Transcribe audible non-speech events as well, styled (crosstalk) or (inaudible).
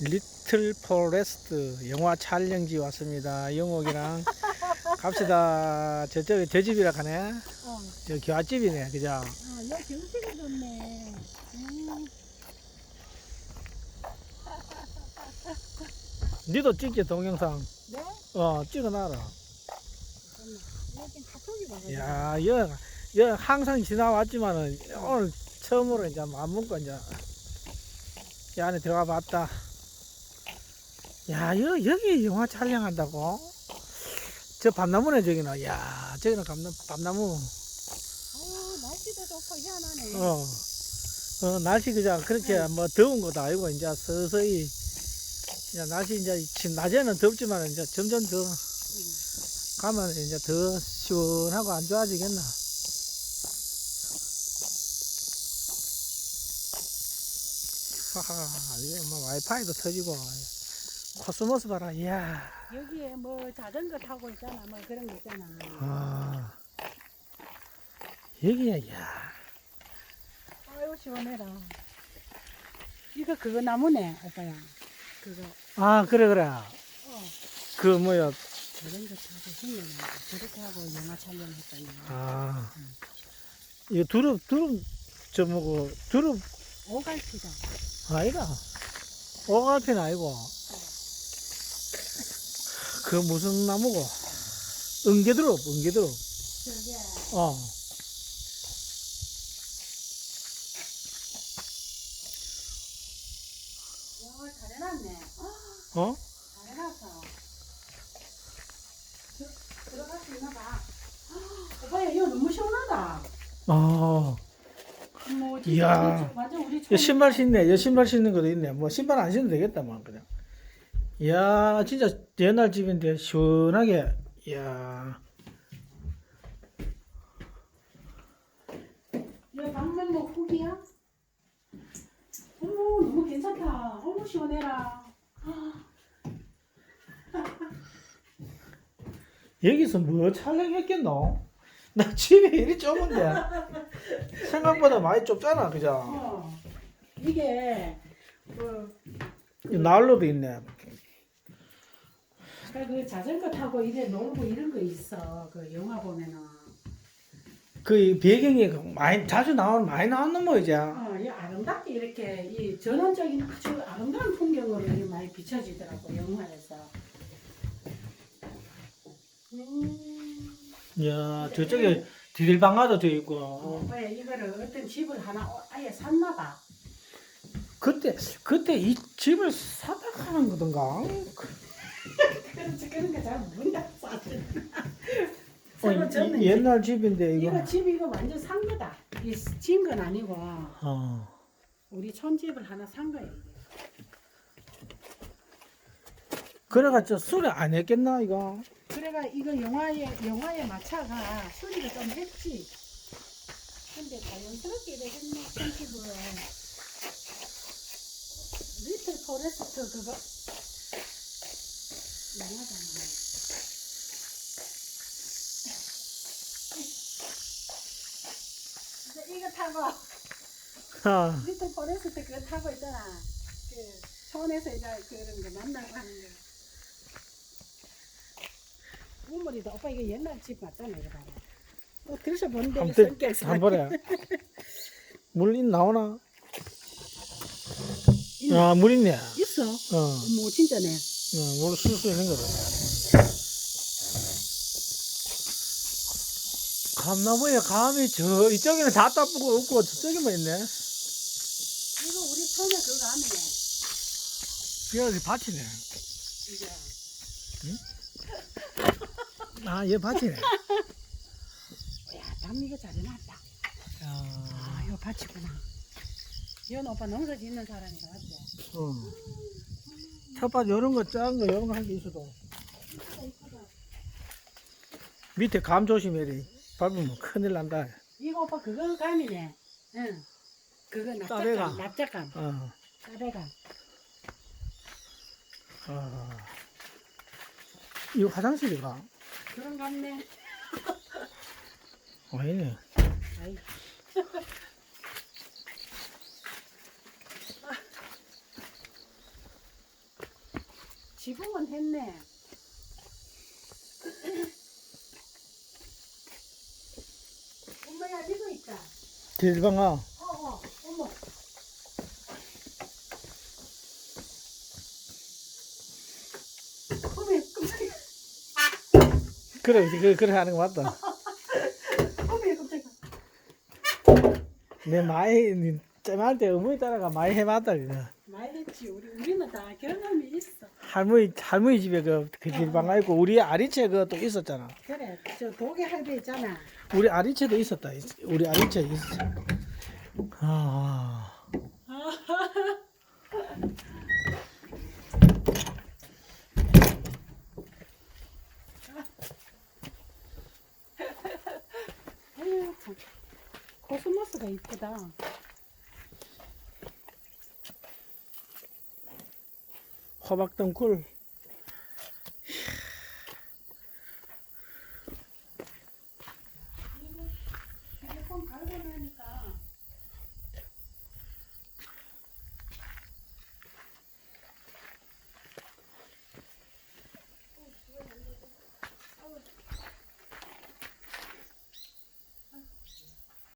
리틀 포레스트 영화 촬영지 왔습니다. 영옥이랑 (laughs) 갑시다. 저쪽에 저 집이라 하네. 어, 여기 교화집이네, 그죠? 어, 여기 경치가 좋네. 음, 니도 찍지 동영상. 네? 어, 찍어놔라. 가족이 봐가지고. 야, 여, 여 항상 지나왔지만은 오늘 처음으로 이제 안 먹고 이제 이 안에 들어가 봤다. 야, 여, 여기 영화 촬영한다고? 저 밤나무네, 저기는. 야, 저기는 밤나, 밤나무. 아유, 날씨도 좋고 희한하네. 어, 어, 날씨 그저 그렇게 뭐 더운 것도 아니고 이제 서서히 이제 날씨 이제 지- 낮에는 덥지만 이제 점점 더 가면 이제 더 시원하고 안 좋아지겠나. 하하, 이게 뭐 와이파이도 터지고 코스모스 봐라, 이야. 여기에 뭐 자전거 타고 있잖아. 뭐 그런 거 있잖아. 아, 여기야, 야. 아유, 시원해라. 이거 그거 나무네, 오빠야. 그거, 아, 그래, 그래. 어, 그 뭐야, 자전거 타고 생년에 저렇게 하고 영화 촬영했잖아. 아, 이거 두릅, 두릅, 저 뭐고, 두릅, 오갈피다. 아니다. 오갈피는 아니고, 그 무슨 나무고, 은개두릅. 저게, 어. 어? 잘해놨어. 저- 들어갈 수 있나 봐. 오빠야, 이거 너무 시원하다. 어. 뭐, 이야. 완전 우리 여 신발 신네, 여 신발 신는 것도 있네. 뭐, 신발 안 신어도 되겠다, 뭐, 그냥. 이야, 진짜 옛날 집인데, 시원하게, 이야. 이거 뭐 후기야? 어머 너무 괜찮다. 어머 시원해라. (laughs) 여기서 뭐 촬영했겠노? 나 집이 이리 좁은데 생각보다 많이 좁잖아 그죠? 어 이게 그, 이 난로도 있네 그 자전거 타고 이래 놀고 이런 거 있어. 그 영화 보면은. 그 배경이 그 많이 자주 나오는 많이 나오는 뭐 이제 어, 이 아름답게 이렇게 이 전원적인 아주 아름다운 풍경으로 이렇게 많이 비춰지더라고 영화에서. 음. 야 저쪽에 디딜방아도 돼 있고 어, 왜 이거를 어떤 집을 하나 아예 샀나 봐. 그때 그때 이 집을 사다 가는 거던가 그 렇지 그런 거잘 모른다. 어, 새로 이- 졌는 이 옛날 집인데 집. 이거 이거 집 이거 완전 산 거다. 이진건 아니고 어. 우리 촌집을 하나 산. 이게. 그래가 저 수리 안 했겠나 이거 그래가 이거 영화에 영화에 마차가 수리를 좀 했지. 근데 자연스럽게 했네 촌집을. 리틀 포레스트 그거 영화잖아. 근데 이거 타고 아, 리틀 포레스트 그거 타고 있잖아. 그 촌에서 이제 그런 거 만나고 하는 거. 우물이다. 오빠 이거 옛날 집 맞잖아 이거 봐라. 어, 들으셔 보는데 이 한번 성격 한 번에 물인 나오나? 아, 물 있네. 있어. 어, 뭐 진짜네. 어 물쓸수 있는 거다. 감나무에 감이 저 이쪽에는 다 따쁘고 없고 저쪽에만 있네. 이거 우리 촌에 그거 아니네. 여기 밭이네. 이제 아, 얘 밭이네. 야, 남 이거 잘 해놨다. 아, 야, 이거 밭이구나. 이건 오빠 농사 짓는 사람이라 맞지? 어. 첫밭 이런 거 작은 거 이런 거한개 있어도 밑에 감 조심해리. 밟으면 큰일 난다. 이거 오빠 그거 감이네. 응. 그거. 납작감. 납작감. 어. 따배감. 아. 이거 화장실이가? 그런 감네. 아니네. 아이. 지붕은 했네. 엄마야 이거 있다. 어어 어머. 어머 깜짝이야. 그래, 그래, 그래 하는 거 맞다. (laughs) 어머 깜짝이야. 내 많이, 때 어머니 따라가 많이 해봤다, 그거. 많이 했지. 우리 우리는 다 경험이 있어. 할머니, 할머니 집에 그, 그 길방 있고, 우리 아리채 그것도 있었잖아. 그래. 저 도개 할배 있잖아. 우리 아리채도 있었다. 있- 우리 아리채 있었어. 아, (laughs) 아유 참. 코스모스가 이쁘다. 호박덩굴.